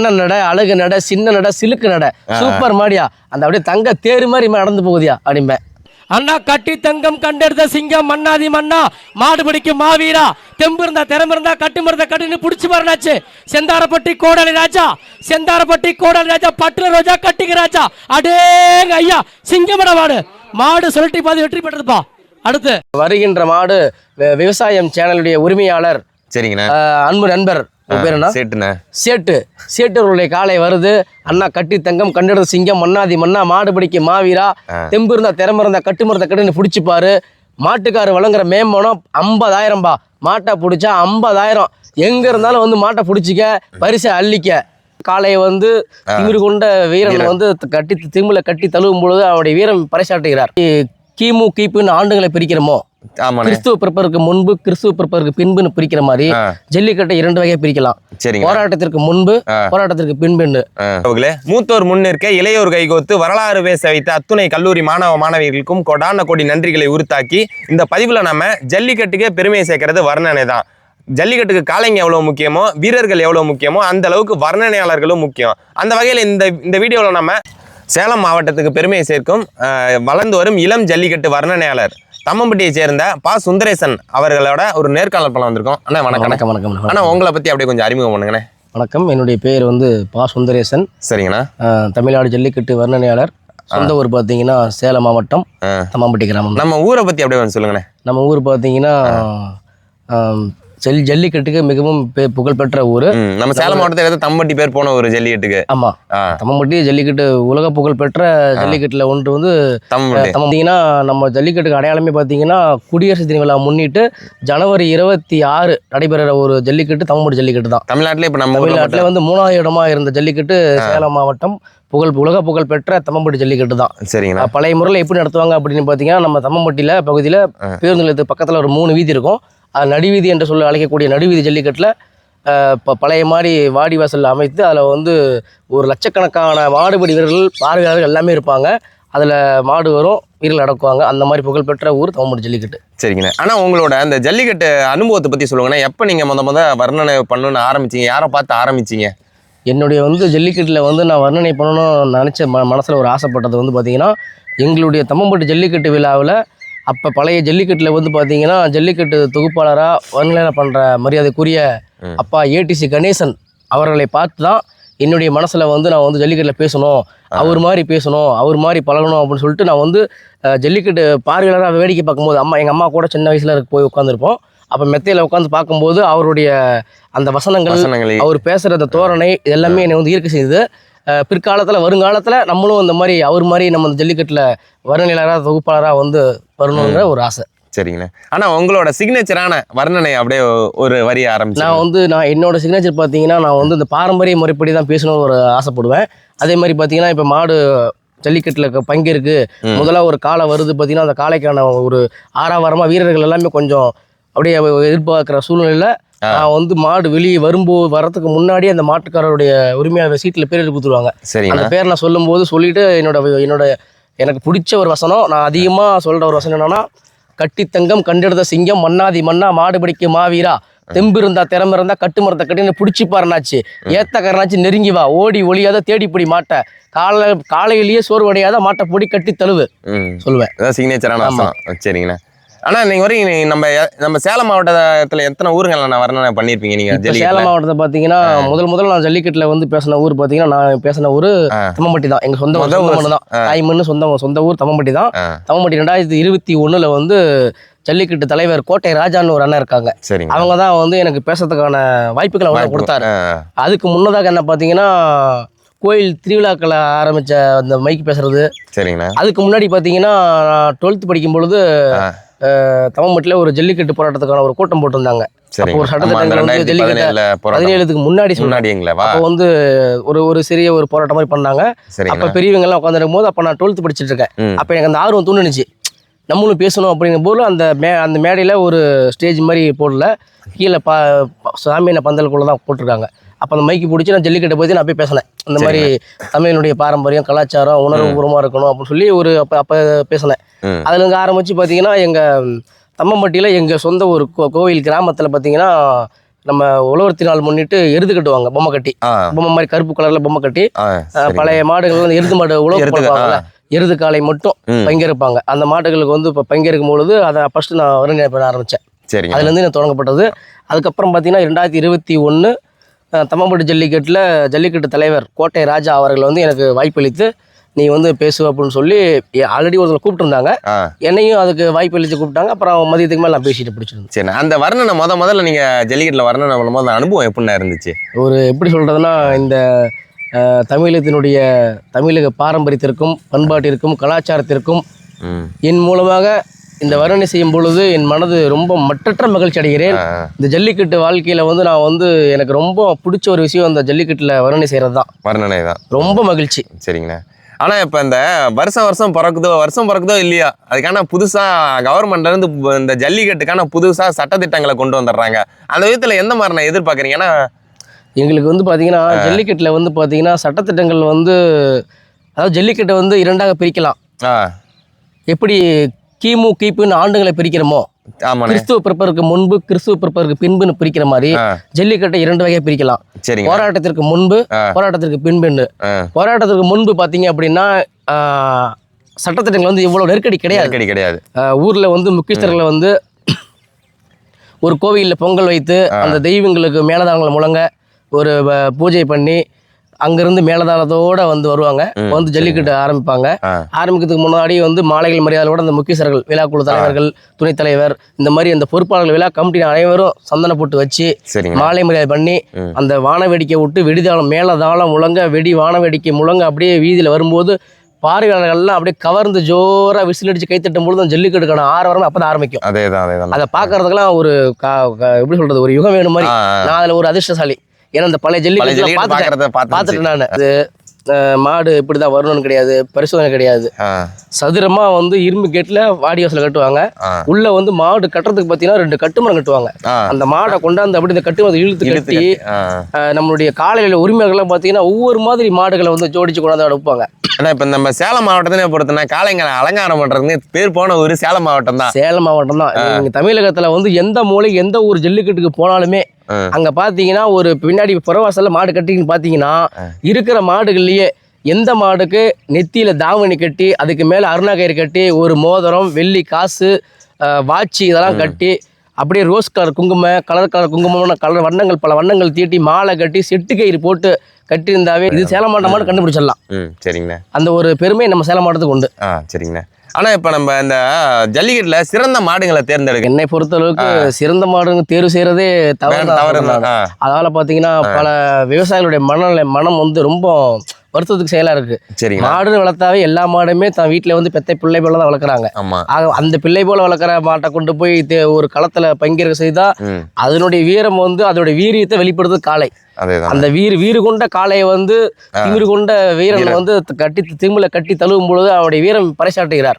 சின்ன நட அழகு நட சின்ன நட சிலுக்கு நட. சூப்பர் மாடியா. அந்த அப்படியே தங்க தேரு மாதிரி நடந்து போகுதியா அப்படிம்பேன் அண்ணா கட்டி தங்கம் கண்டெடுத்த சிங்கம் மன்னாதி மன்னா மாடு பிடிக்கும் மாவீரா. தெம்பு இருந்தா திறமை இருந்தா கட்டு மருந்த கட்டுன்னு பிடிச்சி மரணாச்சு செந்தாரப்பட்டி கோடாலி ராஜா செந்தாரப்பட்டி கோடாலி ராஜா பட்டுல ரோஜா கட்டிங்க ராஜா. அடேங்க ஐயா சிங்கமட மாடு. மாடு சொல்லிட்டு பாதி வெற்றி பெற்றதுப்பா. அடுத்து. வருகின்ற மாடு விவசாயம் சேனலுடைய உரிமையாளர் சரிங்கண்ணா. அன்பு நண்பர் சேட்டுண்ணே. சேட்டு. சேட்டர்களுடைய காலை வருது. அண்ணா கட்டி தங்கம் கண்டெடுத்த சிங்கம் மன்னாதி மன்னா மாடு பிடிக்க மாவீரா. தெம்பு இருந்தா திறமை இருந்தா கட்டு கட்டுன்னு பிடிச்சிப்பாரு. மாட்டுக்காரு வழங்குற மேம்பணம் ஐம்பதாயிரம் பா மாட்டை பிடிச்சா ஐம்பதாயிரம். எங்க இருந்தாலும் வந்து மாட்டை பிடிச்சிக்க பரிசை அள்ளிக்க. காளையை வந்து திமிரு கொண்ட வீரன் வந்து கட்டி திமில கட்டி தழுவும் பொழுது அவருடைய வீரம் பறைசாட்டுகிறார் கிமு கிப்புன்னு ஆண்டுகளை பிரிக்கிறோமோ? கிறிஸ்துவ பிறப்பதற்கு முன்பு கிறிஸ்துவ பிறப்பதற்கு பின்புன்னு பிரிக்கிற மாதிரி. ஜல்லிக்கட்டை இரண்டு வகையா பிரிக்கலாம். சரிங்க. போராட்டத்திற்கு முன்பு போராட்டத்திற்கு பின்புன்னு. மூத்தோர் முன்னிற்க இளையோர் கைகோத்து வரலாறு பேச வைத்த அத்துணை கல்லூரி மாணவ மாணவிகளுக்கும் கொடான கோடி நன்றிகளை உரித்தாக்கி இந்த பதிவில் நம்ம ஜல்லிக்கட்டுக்கே பெருமையை சேர்க்கறது வர்ணனை தான். ஜல்லிக்கட்டுக்கு காளைங்க எவ்வளோ முக்கியமோ வீரர்கள் எவ்வளோ முக்கியமோ அந்த அளவுக்கு வர்ணனையாளர்களும் முக்கியம். அந்த வகையில் இந்த இந்த வீடியோவில் நம்ம சேலம் மாவட்டத்துக்கு பெருமையை சேர்க்கும் வளர்ந்து வரும் இளம் ஜல்லிக்கட்டு வர்ணனையாளர். தம்மம்பட்டியை சேர்ந்த பா. சுந்தரேசன் அவர்களோட ஒரு நேர்காணல் பண்ண வந்திருக்கோம். அண்ணா வணக்கம். வணக்கம் வணக்கம். அண்ணா உங்களை பற்றி அப்படியே கொஞ்சம் அறிமுகம் பண்ணுங்கண்ணே. வணக்கம். என்னுடைய பேர் வந்து பா. சுந்தரேசன். சரிங்கண்ணா. தமிழ்நாடு ஜல்லிக்கட்டு வர்ணனையாளர். சொந்த ஊர் பார்த்தீங்கன்னா சேலம் மாவட்டம். தம்மாம்பட்டி கிராமம். நம்ம ஊரை பற்றி அப்படியே கொஞ்சம் சொல்லுங்கண்ணே. நம்ம ஊர் பார்த்தீங்கன்னா ஜல்லி ஜல்லிக்கட்டுக்கு மிகவும் புகழ்பெற்ற ஊர். நம்ம சேலம் மாவட்டத்தில் தம்பட்டி பேர் போன ஒரு ஜல்லிக்கட்டுக்கு. ஆமாம் ஆ. தம்மம்பட்டி ஜல்லிக்கட்டு உலக புகழ்பெற்ற ஜல்லிக்கட்டில் ஒன்று வந்து தம்பட்டி. பார்த்தீங்கன்னா நம்ம ஜல்லிக்கட்டுக்கு அடையாளமே பார்த்தீங்கன்னா குடியரசு தின விழா முன்னிட்டு ஜனவரி இருபத்தி ஆறு நடைபெறுற ஒரு ஜல்லிக்கட்டு தம்மம்பட்டி ஜல்லிக்கட்டு தான். தமிழ்நாட்டிலே இப்போ நம்ம தமிழ்நாட்டில் வந்து மூணாவது இடமா இருந்த ஜல்லிக்கட்டு சேலம் மாவட்டம் புகழ் உலக புகழ் பெற்ற தம்மம்பட்டி ஜல்லிக்கட்டு தான். சரிங்கண்ணா. அஹ் பழைய முறையில் எப்படி நடத்துவாங்க அப்படின்னு பார்த்தீங்கன்னா நம்ம தம்மம்பட்டியில் பகுதியில் பேருந்து நிலையத்துக்கு பக்கத்தில் ஒரு மூணு வீதி இருக்கும். நடுவீதி என்று சொல்லி அழைக்கக்கூடிய நடுவீதி ஜல்லிக்கட்டில் இப்போ பழைய மாதிரி வாடி வாசல் அமைத்து அதில் வந்து ஒரு லட்சக்கணக்கான மாடுபிடி வீரர்கள் பார்வையாளர்கள் எல்லாமே இருப்பாங்க. அதில் மாடு வரும் வீரர்கள் அடக்குவாங்க. அந்த மாதிரி புகழ்பெற்ற ஊர் தம்மம்பட்டி ஜல்லிக்கட்டு. சரிங்கண்ணா ஆனால் உங்களோட அந்த ஜல்லிக்கட்டு அனுபவத்தை பற்றி சொல்லுங்கண்ணா. எப்போ நீங்கள் முத முத வர்ணனை பண்ணணும்னு ஆரம்பிச்சீங்க? யாரை பார்த்து ஆரம்பிச்சீங்க? என்னுடைய வந்து ஜல்லிக்கட்டில் வந்து நான் வர்ணனை பண்ணணும்னு நினச்ச ம மனசில் ஒரு ஆசைப்பட்டது வந்து பார்த்திங்கன்னா எங்களுடைய தம்மம்பட்டி ஜல்லிக்கட்டு விழாவில் அப்போ பழைய ஜல்லிக்கட்டில் வந்து பார்த்தீங்கன்னா ஜல்லிக்கட்டு தொகுப்பாளராக வர்ணனை பண்ணுற மரியாதைக்குரிய அப்பா ஏடிசி கணேசன் அவர்களை பார்த்து தான் என்னுடைய மனசில் வந்து நான் வந்து ஜல்லிக்கட்டில் பேசணும் அவர் மாதிரி பேசணும் அவர் மாதிரி பழகணும் அப்படின்னு சொல்லிட்டு நான் வந்து ஜல்லிக்கட்டு பார்வையாளராக வேடிக்கை பார்க்கும்போது அம்மா எங்கள் அம்மா கூட சின்ன வயசில் போய் உட்காந்துருப்போம் அப்போ மெத்தையில் உட்காந்து பார்க்கும்போது அவருடைய அந்த வசனங்கள் அவர் பேசுகிற அந்த தோரணை இது எல்லாமே என்னை வந்து ஈர்க்க செய்யுது அஹ் பிற்காலத்தில் வருங்காலத்தில் நம்மளும் இந்த மாதிரி அவர் மாதிரி நம்ம இந்த ஜல்லிக்கட்டில் வர்ணனையாளராக தொகுப்பாளராக வந்து வரணுங்கிற ஒரு ஆசை. சரிங்கண்ணா. ஆனால் உங்களோட சிக்னேச்சரான வர்ணனை அப்படியே ஒரு வரி ஆரம்பிச்சு நான் வந்து நான் என்னோட சிக்னேச்சர் பார்த்தீங்கன்னா நான் வந்து இந்த பாரம்பரிய முறைப்படி தான் பேசணும்னு ஒரு ஆசைப்படுவேன். அதே மாதிரி பார்த்தீங்கன்னா இப்போ மாடு ஜல்லிக்கட்டில் பங்கேற்கு முதல்ல ஒரு காளை வருது பார்த்தீங்கன்னா அந்த காளைக்கான ஒரு ஆறாவாரமாக வீரர்கள் எல்லாமே கொஞ்சம் அப்படியே எதிர்பார்க்குற சூழ்நிலையில் நான் வந்து மாடு வெளியே வரும்போது வரதுக்கு முன்னாடி அந்த மாட்டுக்காரருடைய உரிமையாளர் சீட்டில் பேர் எழுதி கொடுத்துருவாங்க. அந்த பேர் நான் சொல்லும்போது சொல்லிட்டு என்னோட என்னோட எனக்கு பிடிச்ச ஒரு வசனம் நான் அதிகமாக சொல்கிற ஒரு வசனம் என்னன்னா கட்டி தங்கம் கண்டெடுத்த சிங்கம் மன்னாதி மன்னா மாடு பிடிக்க மாவீரா. தெம்பு இருந்தா திறமை இருந்தா கட்டு மரத்தை கட்டின்னு பிடிச்சி பாருனாச்சு ஏத்த கரனாச்சு நெருங்கி வா. ஓடி ஒளியாத தேடி பிடி மாட்டை. காலை காலையிலேயே சோர்வடையாத மாட்டை பொடி கட்டி தழுவு. சொல்லுவேன். சிக்னேச்சரான சரிங்கண்ணா. ஆனால் நீங்கள் வரைக்கும் நம்ம நம்ம சேலம் மாவட்டத்தில் எத்தனை ஊருங்களை நான் வர்ணனை பண்ணியிருப்பீங்க நீங்கள் சேலம் மாவட்டத்தை பார்த்தீங்கன்னா முதல் முதல்ல நான் ஜல்லிக்கட்டில் வந்து பேசின ஊர் பார்த்தீங்கன்னா நான் பேசின ஊர். தம்மம்பட்டி தான். எங்கள் சொந்த மண்ணு தான். தாய் மண்ணு சொந்த சொந்த ஊர் தம்மம்பட்டி தான். தம்மம்பட்டி ரெண்டாயிரத்தி இருபத்தி ஒண்ணுல வந்து ஜல்லிக்கட்டு தலைவர் கோட்டை ராஜான்னு ஒரு அண்ணன் இருக்காங்க. சரிங்க. அவங்க தான் வந்து எனக்கு பேசுறதுக்கான வாய்ப்புகளை அவங்க கொடுத்தாரு. அதுக்கு முன்னதாக என்ன பார்த்தீங்கன்னா கோயில் திருவிழாக்களை ஆரம்பிச்ச அந்த மைக் பேசுறது. சரிங்கண்ணா. அதுக்கு முன்னாடி பார்த்தீங்கன்னா நான் டுவெல்த் படிக்கும் பொழுது தம்மம்பட்டியில் ஒரு ஜல்லிக்கட்டு போராட்டத்துக்கான ஒரு கூட்டம் போட்டிருந்தாங்க. ஒரு சட்டத்திட்டங்கள் ஜல்லிக்கட்டு பதினேழுக்கு முன்னாடி முன்னாடிங்களா அப்போ வந்து ஒரு ஒரு சிறிய ஒரு போராட்டம் மாதிரி பண்ணாங்க. அப்போ சரிங்கண்ணா பெரியவங்க எல்லாம் உட்காந்துருக்கும் போது அப்போ நான் டுவெல்த் படிச்சிட்டு இருக்கேன். அப்போ எனக்கு அந்த ஆர்வம் தூண்டுனுச்சு நம்மளும் பேசணும் அப்படிங்கும் போது அந்த மே அந்த மேடையில் ஒரு ஸ்டேஜ் மாதிரி போடல. கீழே பா ப- சாமியான பந்தலுக்குள்ள தான் போட்டிருக்காங்க. அப்போ அந்த மைக்கு பிடிச்சி நான் ஜல்லிக்கட்டை பற்றி நான் போய் பேசினேன். இந்த மாதிரி தமிழினுடைய பாரம்பரியம் கலாச்சாரம் உணர்வுபூர்வமாக இருக்கணும் அப்படின்னு சொல்லி ஒரு அப்போ அப்போ பேசினேன். அதுல இருந்து ஆரம்பித்து பார்த்தீங்கன்னா எங்கள் தம்மம்பட்டியில் எங்கள் சொந்த ஒரு கோ கோவில் கிராமத்தில் பார்த்தீங்கன்னா நம்ம உழவர்த்தி நாள் முன்னிட்டு எருது கட்டுவாங்க பொம்மை கட்டி. பொம்மை மாதிரி கருப்பு கலர்ல பொம்மை கட்டி. பழைய மாடுகள் எருது மாடு உழவு போடுவாங்கல்ல எருது காலை மட்டும். பங்கேற்பாங்க. அந்த மாடுகளுக்கு வந்து இப்போ பங்கேற்கும் பொழுது அதை ஃபர்ஸ்ட் நான் வருணை பண்ண ஆரம்பிச்சேன். சரிங்க. அதுலேருந்து எனக்கு தொடங்கப்பட்டது. அதுக்கப்புறம் பார்த்தீங்கன்னா ரெண்டாயிரத்தி இருபத்தி ஒன்று தம்மம்பட்டு ஜல்லிக்கட்டில் ஜல்லிக்கட்டு தலைவர் கோட்டை ராஜா அவர்கள் வந்து எனக்கு வாய்ப்பளித்து நீ வந்து பேசு அப்படின்னு சொல்லி ஆல்ரெடி ஒருத்தர் கூப்பிட்டுருந்தாங்க. என்னையும் அதுக்கு வாய்ப்பளித்து கூப்பிட்டாங்க. அப்புறம் மதியத்துக்கு மேலே நான் பேசிட்டு பிடிச்சிருந்தேன். சரி அந்த வர்ணனை முத முதல்ல நீங்க ஜல்லிக்கட்டுல வர்ணனை பண்ணும்போது அந்த அனுபவம் எப்படிண்ணா இருந்துச்சு? ஒரு எப்படி சொல்கிறதுனா இந்த தமிழகத்தினுடைய தமிழக பாரம்பரியத்திற்கும் பண்பாட்டிற்கும் கலாச்சாரத்திற்கும் என் மூலமாக இந்த வர்ணனை செய்யும் பொழுது என் மனது ரொம்ப மட்டற்ற மகிழ்ச்சி அடைகிறேன். இந்த ஜல்லிக்கட்டு வாழ்க்கையில் வந்து நான் வந்து எனக்கு ரொம்ப பிடிச்ச ஒரு விஷயம் அந்த ஜல்லிக்கட்டில் வர்ணனை செய்கிறது தான் வர்ணனை தான். ரொம்ப மகிழ்ச்சி. சரிங்கண்ணா ஆனா இப்ப இந்த வருஷம் வருஷம் பிறக்குதோ வருஷம் பிறக்குதோ இல்லையா அதுக்கான புதுசா கவர்மெண்ட்ல இருந்து பு- இந்த ஜல்லிக்கட்டுக்கான புதுசா சட்டத்திட்டங்களை கொண்டு வந்துடுறாங்க. அந்த விதத்துல எந்த மாதிரி நான் எதிர்பார்க்குறீங்க? ஏன்னா எங்களுக்கு வந்து பார்த்தீங்கன்னா ஜல்லிக்கட்டில் வந்து பார்த்தீங்கன்னா சட்டத்திட்டங்கள் வந்து அதாவது ஜல்லிக்கட்டை வந்து இரண்டாக பிரிக்கலாம். எப்படி கிமு கிபுன்னு ஆண்டுகளை பிரிக்கிறோமோ? கிறிஸ்துவ பிறப்பதற்கு முன்பு கிறிஸ்துவ பிறப்பதற்கு பின்புன்னு பிரிக்கிற மாதிரி ஜல்லிக்கட்டை இரண்டு வகையாக பிரிக்கலாம். போராட்டத்திற்கு முன்பு. போராட்டத்திற்கு பின்புன்னு. போராட்டத்திற்கு முன்பு பார்த்தீங்க அப்படின்னா சட்டத்திட்டங்கள் வந்து இவ்வளோ நெருக்கடி கிடையாது. கிடையாது. ஊர்ல வந்து முக்கியஸ்தர்களை வந்து ஒரு கோவிலில் பொங்கல் வைத்து அந்த தெய்வங்களுக்கு மேலதாளங்களை முழங்க ஒரு பூஜை பண்ணி அங்கிருந்து மேலதாளத்தோட வந்து வருவாங்க. வந்து ஜல்லிக்கட்டு ஆரம்பிப்பாங்க. ஆரம்பிக்கிறதுக்கு முன்னாடி வந்து மாலைகள் மரியாதையோட அந்த முக்கியஸ்தர்கள் விழாக்குழு தலைவர்கள் துணைத் தலைவர் இந்த மாதிரி அந்த பொறுப்பாளர்கள் விழா கமிட்டி அனைவரும் சந்தன போட்டு வச்சு மாலை மரியாதை பண்ணி. அந்த வான வேடிக்கை விட்டு வெடிதாளம் மேலதாளம் முழங்க வெடி வான வேடிக்கை முழங்க அப்படியே வீதியில் வரும்போது பார்வையாளர்கள்லாம் அப்படியே கவர்ந்து ஜோரா விசில் அடிச்சு கைத்தட்டும் பொழுது அந்த ஜல்லிக்கட்டுக்கான ஆரவாரம் அப்போ தான் ஆரம்பிக்கும். அதே தான் அதே தான் அதை பார்க்கறதுக்கெல்லாம் ஒரு எப்படி சொல்றது ஒரு யுகம் வேணும் மாதிரி. நான் அதில் ஒரு அதிர்ஷ்டசாலி. ஏன்னா இந்த பழைய ஜல்லிக்கட்டு பார்த்துட்டேன். பார்க்கறத பார்த்து பார்த்துட்டு நான். அது மாடு இப்படி தான் வரணும்னு கிடையாது பரிசோதனை கிடையாது. சதுரமா வந்து இரும்பு கேட்டில் வாடி வாசல் கட்டுவாங்க. உள்ள வந்து மாடு கட்டுறதுக்கு பார்த்தீங்கன்னா ரெண்டு கட்டுமரம் கட்டுவாங்க. அந்த மாடை கொண்டாந்து அப்படி இந்த கட்டுமரத்தை இழுத்து கட்டி நம்மளுடைய காலையில உரிமையாளர்கள்லாம் பார்த்தீங்கன்னா ஒவ்வொரு மாதிரி மாடுகளை வந்து ஜோடிச்சு கொண்டாந்து வைப்பாங்க ஆனா இப்ப நம்ம சேலம் மாவட்டத்திலே பொறுத்தனா காளைங்களை அலங்காரம் பண்றதுக்கு பேர் போன ஒரு சேலம் மாவட்டம் தான் சேலம் மாவட்டம் தான் நீங்க தமிழகத்துல வந்து எந்த மூலை எந்த ஊர் ஜல்லிக்கட்டுக்கு போனாலுமே. அங்க பாத்தீங்கன்னா ஒரு பின்னாடி புறவாசல்ல மாடு கட்டின்னு பாத்தீங்கன்னா இருக்கிற மாடுகள்லயே எந்த மாடுக்கு நெத்தியில தாவணி கட்டி அதுக்கு மேல அருணாகயிறு கட்டி ஒரு மோதிரம் வெள்ளி காசு வாட்சி இதெல்லாம் கட்டி அப்படியே ரோஸ் கலர் குங்குமம் கலர் கலர் குங்குமம் கலர் வண்ணங்கள் பல வண்ணங்கள் தீட்டி மாலை கட்டி செட்டு கயிறு போட்டு கட்டியிருந்தாவே இது சேலம் மாவட்டம் மாடு கண்டுபிடிச்சிடலாம். சரிங்கண்ணே. அந்த ஒரு பெருமை நம்ம சேலம் மாவட்டத்துக்கு உண்டு. சரிங்கண்ணே. ஆனா இப்ப நம்ம இந்த ஜல்லிக்கட்டுல சிறந்த மாடுகளை தேர்ந்தெடுக்க என்னை பொறுத்தளவுக்கு சிறந்த மாடுங்க தேர்வு செய்யறதே தவறு தவறு. அதனால பாத்தீங்கன்னா பல விவசாயிகளுடைய மனநிலை மனம் வந்து ரொம்ப வருத்தத்துக்கு செயலா இருக்கு. சரிங்க மாடுன்னு வளர்த்தாவே எல்லா மாடுமே தான் வீட்டுல வந்து பெத்த பிள்ளை போல தான் வளர்க்குறாங்க. ஆமா. ஆக அந்த பிள்ளை போல வளர்க்குற மாட்டை கொண்டு போய் ஒரு களத்துல பங்கேற்க செய்தா அதனுடைய வீரம் வந்து அதோடைய வீரியத்தை வெளிப்படுத்துது காளை. அந்த வீர் வீறு கொண்ட காளையை வந்து திமிரு கொண்ட வீரன். வந்து கட்டி திமில கட்டி தழுவும் பொழுது அவருடைய வீரம் பறைசாட்டுகிறார்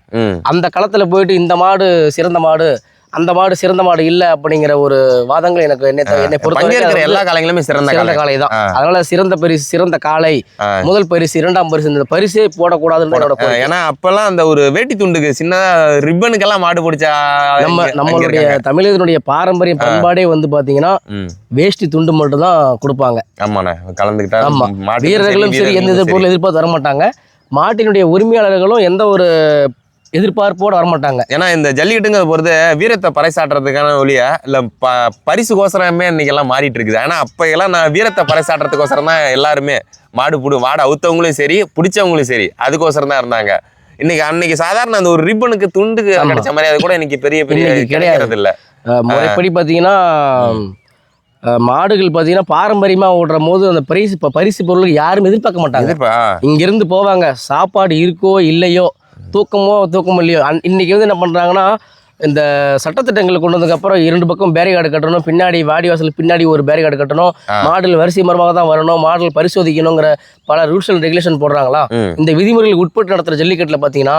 அந்த களத்துல போயிட்டு இந்த மாடு சிறந்த மாடு அந்த மாடு சிறந்த மாடு இல்ல அப்படிங்கிற ஒரு வாதங்கள் எனக்கு என்னை என்னை பொறுத்த எல்லா காளைங்களுமே சிறந்த சிறந்த காளை தான். அதனால சிறந்த பரிசு சிறந்த ஆ. முதல் பரிசு இரண்டாம் பரிசு இந்த பரிசே போடக்கூடாதுன்னு என்னோட. ஏன்னா அப்பெல்லாம் அந்த ஒரு வேட்டி துண்டுக்கு சின்னதா ரிப்பனுக்கெல்லாம் மாடு பிடிச்சா நம்ம நம்மளுடைய. தமிழகத்தினுடைய பாரம்பரிய பண்பாடே வந்து பாத்தீங்கன்னா வேஷ்டி துண்டு மட்டும் தான் கொடுப்பாங்க ஆமாண்ணே கலந்துக்கிட்டா ஆமா. வீரர்களும் சரி எந்த எதிர்ப்பு எதிர்பார்த்து வர மாட்டாங்க மாட்டினுடைய உரிமையாளர்களும் எந்த ஒரு எதிர்பார்ப்போட வர மாட்டாங்க ஏன்னா இந்த ஜல்லிக்கட்டுங்கிறத பொறுத்து வீரத்தை பறைசாட்டுறதுக்கான ஒழிய இல்ல ப பரிசுக்கோசரமே இன்னைக்கு எல்லாம் மாறிட்டு இருக்குது ஆனா அப்ப எல்லாம் நான் வீரத்தை பறைசாட்டுறதுக்கோசரம் தான் எல்லாருமே மாடு புடு மாடு அவுத்தவங்களும் சரி பிடிச்சவங்களும் சரி அதுக்கோசரம் தான் இருந்தாங்க. இன்னைக்கு அன்னைக்கு சாதாரண அந்த ஒரு ரிப்பனுக்கு துண்டுக்கு. கிடைச்ச மாதிரி அது கூட இன்னைக்கு பெரிய பெரிய கிடையாது. இல்ல முறைப்படி பார்த்தீங்கன்னா மாடுகள் பார்த்தீங்கன்னா பாரம்பரியமாக ஓடுற போது அந்த பரிசு இப்போ பரிசு பொருளுக்கு யாரும் எதிர்பார்க்க மாட்டாங்க. இங்கிருந்து போவாங்க. சாப்பாடு இருக்கோ இல்லையோ தூக்கமோ தூக்கமோ இல்லையோ அன் இன்னைக்கு வந்து என்ன பண்ணுறாங்கன்னா இந்த சட்டத்திட்டங்களை கொண்டு வந்ததுக்கப்புறம் இரண்டு பக்கம் பேரிகார்டு கட்டணும். பின்னாடி வாடி வாசல் பின்னாடி ஒரு பேரிகார்டு கட்டணும். மாடுகள் வரிசை மரமாக தான் வரணும். மாடுகள் பரிசோதிக்கணுங்கிற பல ரூல்ஸ் அண்ட் ரெகுலேஷன் போடுறாங்களா? இந்த விதிமுறைகளுக்கு உட்பட்டு நடத்துகிற ஜல்லிக்கட்டில் பார்த்தீங்கன்னா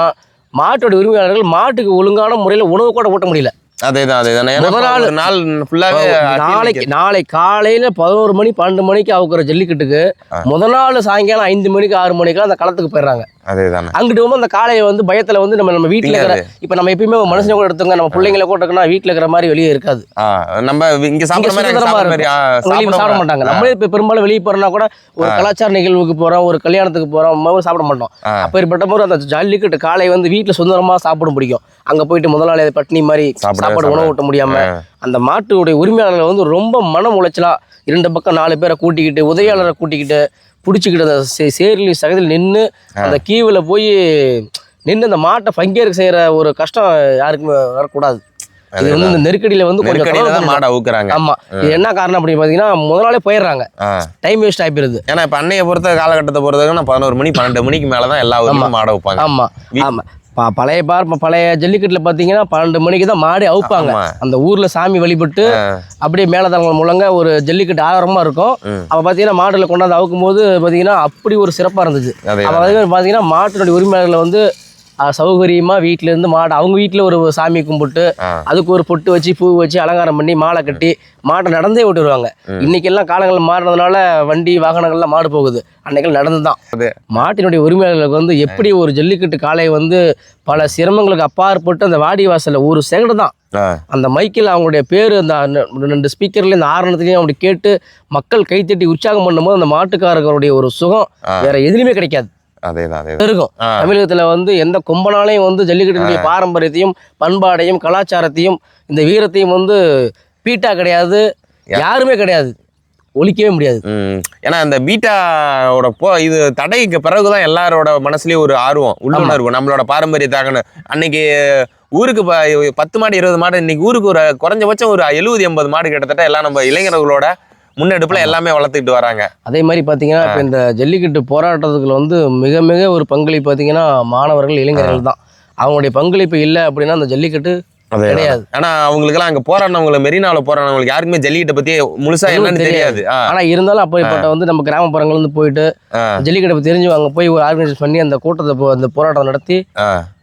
மாட்டோட உரிமையாளர்கள் மாட்டுக்கு ஒழுங்கான முறையில் உணவு கூட ஊட்ட முடியல. அதேதான் அதேதான். முதல் நாள் ஃபுல்லாவே நாளைக்கு நாளை காலையில பதினோரு மணி பன்னெண்டு மணிக்கு அவுக்குற ஜல்லிக்கட்டுக்கு ஆ. முத நாள் சாயங்காலம் ஐந்து மணிக்கு ஆறு மணிக்கு அந்த களத்துக்கு போயிடுறாங்க. அதேதானே. அங்கிட்டு போகும்போது அந்த காளையை வந்து பயத்துல வந்து நம்ம நம்ம வீட்டுல இருக்கிற இப்ப நம்ம எப்பயுமே மனுஷனை கூட எடுத்துங்க நம்ம பிள்ளைங்களை கூட இருக்கணும் வீட்டுல இருக்கிற மாதிரி வெளியே இருக்காது. நம்ம இங்க சாப்பிடுற மாதிரி சாப்பிட மாட்டாங்க. நம்மளே இப்ப பெரும்பாலும் வெளியே போறோம்னா கூட ஒரு கலாச்சார நிகழ்வுக்கு போறோம் ஒரு கல்யாணத்துக்கு போறோம் நம்ம ஊர் சாப்பிட மாட்டோம். அப்பேற்பட்ட போது அந்த ஜல்லிக்கட்டு காளை வந்து வீட்டுல சுதந்திரமா சாப்பிட பிடிக்கும். அங்க போயிட்டு முதலாளி அதை பட்டினி மாதிரி சாப்பாடு உணவு. ஊட்ட முடியாம. அந்த மாட்டுடைய உரிமையாளர்கள் வந்து ரொம்ப மனம் உளைச்சலா இரண்டு பக்கம் நாலு பேரை கூட்டிக்கிட்டு உதவியாளரை கூட்டிக்கிட்டு பிடிச்சிக்கிட்டு சே- சேரில் சகதியில் நின்று அந்த கீவில் போய் நின்று அந்த மாட்டை பங்கேற்க செய்யற ஒரு கஷ்டம் யாருக்குமே வரக்கூடாது. இது வந்து இந்த நெருக்கடியில வந்து கொஞ்சம். மாடை அவுக்குறாங்க ஆமா. இது என்ன காரணம் அப்படின்னு பாத்தீங்கன்னா முதல் நாளே போயிடுறாங்க. டைம் வேஸ்ட் ஆகி போயிருது ஏன்னா இப்ப அன்னைய பொறுத்த காலகட்டத்தை பொறுத்தவரைக்கும் பதினோரு மணி பன்னெண்டு மணிக்கு மேலதான் எல்லா ஊர்லயும் மாடை வைப்பாங்க ஆமா. ஆமா. பழைய பார் பழைய ஜல்லிக்கட்டுல பாத்தீங்கன்னா பன்னெண்டு மணிக்கு தான் மாடு அவுப்பாங்க. அந்த ஊர்ல சாமி வழிபட்டு அப்படியே மேலதளங்கள் முழங்க ஒரு ஜல்லிக்கட்டு ஆரம்பமா இருக்கும். அப்ப பாத்தீங்கன்னா மாடுல கொண்டாந்து அவுக்கும் போது பாத்தீங்கன்னா அப்படி ஒரு சிறப்பா இருந்துச்சு அதே அப்ப வந்து பாத்தீங்கன்னா மாட்டினுடைய உரிமையாளர்களை வந்து சௌகரியமா வீட்ல இருந்து மாடு அவங்க வீட்ல ஒரு சாமி கும்பிட்டு. அதுக்கு ஒரு பொட்டு வச்சு பூ வச்சு அலங்காரம் பண்ணி மாலை கட்டி மாட்டை நடந்தே விட்டு வருவாங்க இன்னைக்கெல்லாம் காலங்கள் மாறினதுனால வண்டி வாகனங்கள்லாம் மாடு போகுது அன்னைக்கெல்லாம் நடந்து தான் அது. மாட்டினுடைய உரிமையாளர்களுக்கு வந்து எப்படி ஒரு ஜல்லிக்கட்டு காளை வந்து பல சிரமங்களுக்கு அப்பாற்பட்டு அந்த வாடி வாசல்ல ஒரு செகண்ட் தான். அந்த மைக்கில் அவங்களுடைய பேர் அந்த ரெண்டு ஸ்பீக்கர்ல இந்த ஆரணத்துலையும் அப்படி கேட்டு மக்கள் கைத்தட்டி உற்சாகம் பண்ணும்போது அந்த மாட்டுக்காரர்களுடைய ஒரு சுகம். வேற எதுலையுமே கிடைக்காது இருக்கும் ஆ. தமிழகத்துல வந்து எந்த கொம்பனாலையும் வந்து ஜல்லிக்கட்டுடைய பாரம்பரியத்தையும் பண்பாடையும் கலாச்சாரத்தையும் இந்த வீரத்தையும் வந்து பீட்டா கிடையாது யாருமே கிடையாது. ஒழிக்கவே முடியாது. ஏன்னா அந்த பீட்டாவோட போ இது தடைக்கு பிறகுதான் எல்லாரோட மனசுலயும் ஒரு ஆர்வம் உள்ளுணர்வு நம்மளோட பாரம்பரியத்தாக அன்னைக்கு ஊருக்கு பத்து மாடு இருபது மாடு இன்னைக்கு ஊருக்கு ஒரு குறைஞ்சபட்சம் ஒரு எழுபது எண்பது மாடு கிட்டத்தட்ட எல்லாம் நம்ம இளைஞர்களோட முன்னெடுப்புல எல்லாமே வளர்த்துக்கிட்டு வராங்க. அதே மாதிரி பார்த்தீங்கன்னா இப்போ இந்த ஜல்லிக்கட்டு போராட்டத்துக்குள்ள வந்து மிக மிக ஒரு பங்களிப்பு பார்த்தீங்கன்னா மாணவர்கள் இளைஞர்கள் தான். அவங்களுடைய பங்களிப்பு இல்லை அப்படின்னா அந்த ஜல்லிக்கட்டு கிடையாது. ஆனா அவங்களுக்கெல்லாம் அங்க போராடினவங்க மெரினால போராடினவங்களுக்கு யாருக்குமே ஜல்லிக்கட்டை பத்தி முழுசா என்னன்னு தெரியாது. ஆனா இருந்தாலும் அப்படிப்பட்ட வந்து நம்ம கிராமப்புறங்கள்ல இருந்து போயிட்டு ஜல்லிக்கட்டை பத்தி தெரிஞ்சு அங்க போய் ஒரு ஆர்கனைசேஷன் பண்ணி அந்த கூட்டத்தை அந்த போராட்டம் நடத்தி.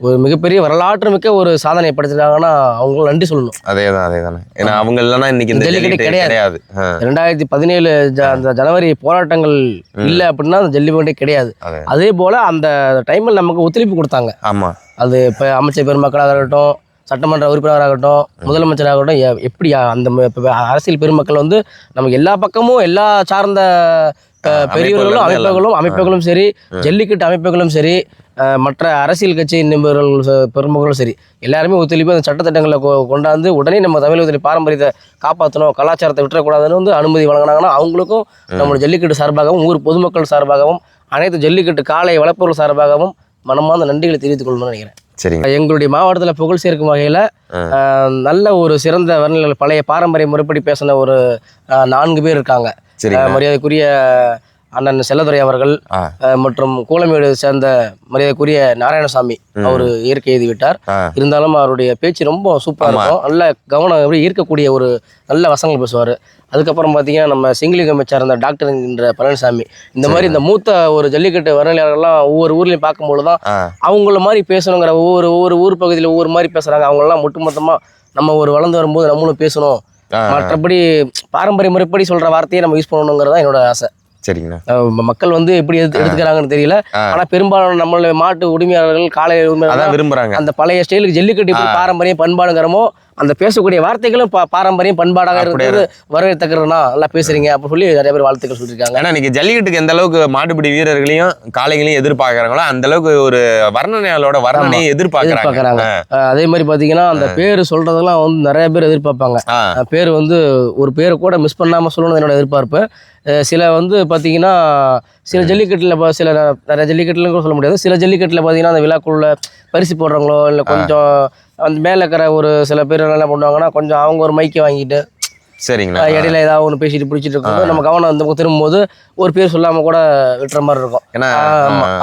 ஒரு மிகப்பெரிய வரலாற்று மிக்க ஒரு சாதனை படைச்சிருக்காங்கன்னா அவங்களுக்கு நன்றி சொல்லணும். அதேதான் அதேதானே ஏன்னா அவங்க இல்லைன்னா இன்னைக்கு இந்த ஜல்லிக்கட்டு கிடையாது. ரெண்டாயிரத்தி பதினேழு அந்த ஜனவரி போராட்டங்கள் இல்லை அப்படின்னா அந்த ஜல்லிக்கட்டே கிடையாது. அதே. போல அந்த டைமில் நமக்கு ஒத்துழைப்பு கொடுத்தாங்க. ஆமா. அது இப்போ அமைச்சர் பெருமக்களாக இருக்கட்டும் சட்டமன்ற உறுப்பினராகட்டும் முதலமைச்சராகட்டும் எப்படி அந்த அரசியல் பெருமக்கள் வந்து நமக்கு எல்லா பக்கமும் எல்லா சார்ந்த பெரியவர்களும் அமைப்புகள் அமைப்புகளும் அமைப்புகளும் சரி ஜல்லிக்கட்டு அமைப்புகளும் சரி மற்ற அரசியல் கட்சி நிபுணர்கள் பெருமக்களும் சரி எல்லாருமே ஒத்துழைப்பு அந்த சட்டத்திட்டங்களை கொ- கொண்டாந்து உடனே நம்ம தமிழகத்தில் பாரம்பரியத்தை காப்பாற்றணும் கலாச்சாரத்தை விட்டுறக்கூடாதுன்னு வந்து அனுமதி வழங்கினாங்கன்னா அவங்களுக்கும் நம்மளோட ஜல்லிக்கட்டு சார்பாகவும் ஊர் பொதுமக்கள் சார்பாகவும் அனைத்து ஜல்லிக்கட்டு காலை வளர்ப்பவர்கள் சார்பாகவும் மனமார்ந்த நன்றிகளை தெரிவித்துக் கொள்ளணும்னு நினைக்கிறேன். சரிங்க. எங்களுடைய மாவட்டத்தில் புகழ் சேர்க்கும் வகையில் நல்ல ஒரு சிறந்த வர்ணனை பழைய பாரம்பரிய முறைப்படி பேசின ஒரு நான்கு பேர் இருக்காங்க. மரியாதைக்குரிய அண்ணன் செல்லதுரை அவர்கள் மற்றும் கூலமேடு சேர்ந்த மரியாதைக்குரிய நாராயணசாமி அவர் இயற்கை எழுதி விட்டார். இருந்தாலும் அவருடைய பேச்சு ரொம்ப சூப்பராக. இருக்கும். நல்ல கவனம் எப்படி ஈர்க்கக்கூடிய ஒரு நல்ல வசனங்கள் பேசுவார். அதுக்கப்புறம் பார்த்தீங்கன்னா நம்ம சிங்கிலிங்கமை சார்ந்த டாக்டர் என்கின்ற பழனிசாமி. இந்த மாதிரி இந்த மூத்த ஒரு ஜல்லிக்கட்டு வர்ணனையாளர்கள்லாம் ஒவ்வொரு ஊர்லையும் பார்க்கும்பொழுது தான் அவங்கள மாதிரி பேசணுங்கிற ஒவ்வொரு ஒவ்வொரு ஊர் பகுதியில் ஒவ்வொரு மாதிரி பேசுகிறாங்க அவங்களாம் ஒட்டுமொத்தமாக நம்ம ஒரு வளர்ந்து வரும்போது நம்மளும் பேசணும். மற்றபடி பாரம்பரிய முறைப்படி சொல்கிற வார்த்தையை நம்ம யூஸ் பண்ணணுங்கிறது தான் என்னோட ஆசை. சரிங்கண்ணா. மக்கள் வந்து எப்படி எடுத்து எடுத்துக்கிறாங்கன்னு தெரியல. ஆனா பெரும்பாலான நம்மள மாட்டு உரிமையாளர்கள் காலை உரிமையாளர்கள் விரும்புறாங்க. அந்த பழைய ஸ்டைலுக்கு ஜல்லிக்கட்டு பாரம்பரியம் பண்பாடுங்கிறமோ அந்த பேசக்கூடிய வார்த்தைகளும் பா- பாரம்பரியம் பண்பாடாக இருக்கிறது வரவேற்கறதுனா நல்லா பேசுறீங்க அப்படி சொல்லி நிறைய பேர் வாழ்த்துக்கள் சொல்லியிருக்காங்க. ஏன்னா இன்னைக்கு ஜல்லிக்கட்டுக்கு எந்த அளவுக்கு மாடுபிடி வீரர்களையும் காளைகளையும் எதிர்பார்க்கறாங்களோ அந்த அளவுக்கு ஒரு வர்ணனையாளோட வர்ணனையும் எதிர்பார்க்கறாங்க. அதே மாதிரி பாத்தீங்கன்னா அந்த பேர் சொல்றதெல்லாம் வந்து நிறைய பேர் எதிர்பார்ப்பாங்க. பேர் வந்து ஒரு பேரை கூட மிஸ் பண்ணாமல் சொல்லணும் என்னோட எதிர்பார்ப்பு. சில வந்து பார்த்தீங்கன்னா சில ஜல்லிக்கட்டில் சில நிறைய ஜல்லிக்கட்டுல கூட சொல்ல முடியாது. சில ஜல்லிக்கட்டில் பார்த்தீங்கன்னா அந்த விழாக்குள்ள பரிசு போடுறவங்களோ இல்லை கொஞ்சம் அந்த மேலே இருக்கிற ஒரு சில பேர் என்ன பண்ணுவாங்கன்னா கொஞ்சம் அவங்க ஒரு மைக்கை வாங்கிட்டு சரிங்கண்ணா அஹ் இடையில ஏதாவது ஒன்று பேசிட்டு பிடிச்சிட்டு இருக்கும்போது நம்ம கவனம் அந்த பக்கம் திரும்பும்போது ஒரு பேர் சொல்லாமல் கூட விட்டுற மாதிரி இருக்கும். ஏன்னா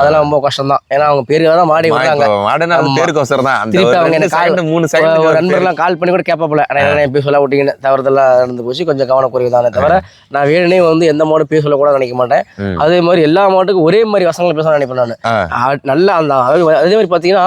அதெல்லாம் ரொம்ப கஷ்டம் தான் ஏன்னா அவங்க பேருக்கு தான் மாடி இப்போ மாடுனா அது ஆமா. பேருக்கோசரம் தான். அந்த திருப்பி ஒரு அவங்க எனக்கு கால் மூணு ஒரு செகண்ட் நண்பர்லாம் கால் பண்ணி கூட கேட்பாப்புல ஆனால் என்ன பேர் சொல்ல விட்டீங்கன்னு. தவறுதெல்லாம் நடந்து போச்சு. கொஞ்சம் கவனக்குறைவு தானே தவிர நான் வேணுனே வந்து எந்த மாடும் பேர் சொல்ல கூட நினைக்க மாட்டேன். அதே மாதிரி எல்லா மாட்டுக்கும் ஒரே மாதிரி வசனங்கள் பேச நினைப்பேன் நான். நல்ல அந்த அதே மாதிரி பார்த்தீங்கன்னா